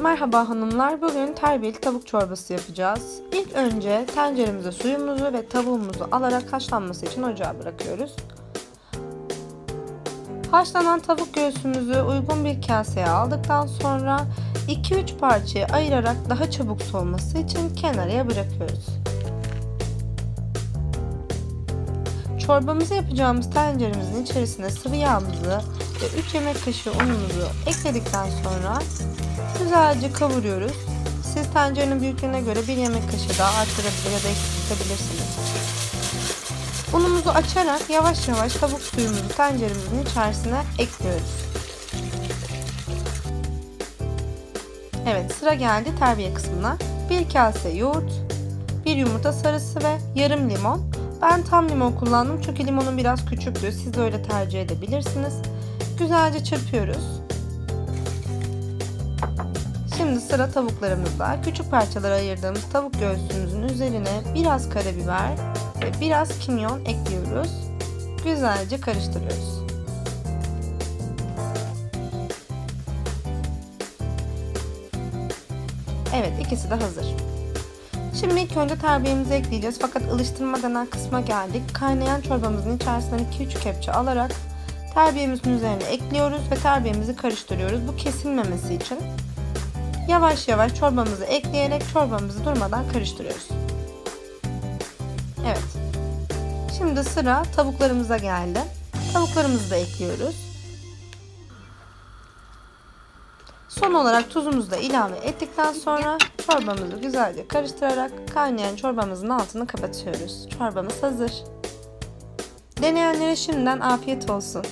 Merhaba hanımlar, bugün terbiyeli tavuk çorbası yapacağız. İlk önce tenceremize suyumuzu ve tavuğumuzu alarak haşlanması için ocağa bırakıyoruz. Haşlanan tavuk göğsümüzü uygun bir kaseye aldıktan sonra 2-3 parçaya ayırarak daha çabuk soğuması için kenarıya bırakıyoruz. Çorbamızı yapacağımız tenceremizin içerisine sıvı yağımızı ve 3 yemek kaşığı unumuzu ekledikten sonra güzelce kavuruyoruz. Siz tencerenin büyüklüğüne göre bir yemek kaşığı daha arttırabilir ya da eksiltebilirsiniz. Unumuzu açarak yavaş yavaş tavuk suyumuzu tenceremizin içerisine ekliyoruz. Evet sıra geldi terbiye kısmına. Bir kase yoğurt, bir yumurta sarısı ve yarım limon. Ben tam limon kullandım çünkü limonun biraz küçüktü. Siz de öyle tercih edebilirsiniz. Güzelce çırpıyoruz. Şimdi sıra tavuklarımızda. Küçük parçalara ayırdığımız tavuk göğsümüzün üzerine biraz karabiber ve biraz kimyon ekliyoruz. Güzelce karıştırıyoruz. Evet ikisi de hazır. Şimdi ilk önce terbiyemizi ekleyeceğiz fakat ılıştırma denen kısma geldik. Kaynayan çorbamızın içerisinden 2-3 kepçe alarak terbiyemizin üzerine ekliyoruz ve terbiyemizi karıştırıyoruz. Bu kesilmemesi için yavaş yavaş çorbamızı ekleyerek çorbamızı durmadan karıştırıyoruz. Evet. Şimdi sıra tavuklarımıza geldi. Tavuklarımızı da ekliyoruz. Son olarak tuzumuzu da ilave ettikten sonra çorbamızı güzelce karıştırarak kaynayan çorbamızın altını kapatıyoruz. Çorbamız hazır. Deneyenlere şimdiden afiyet olsun.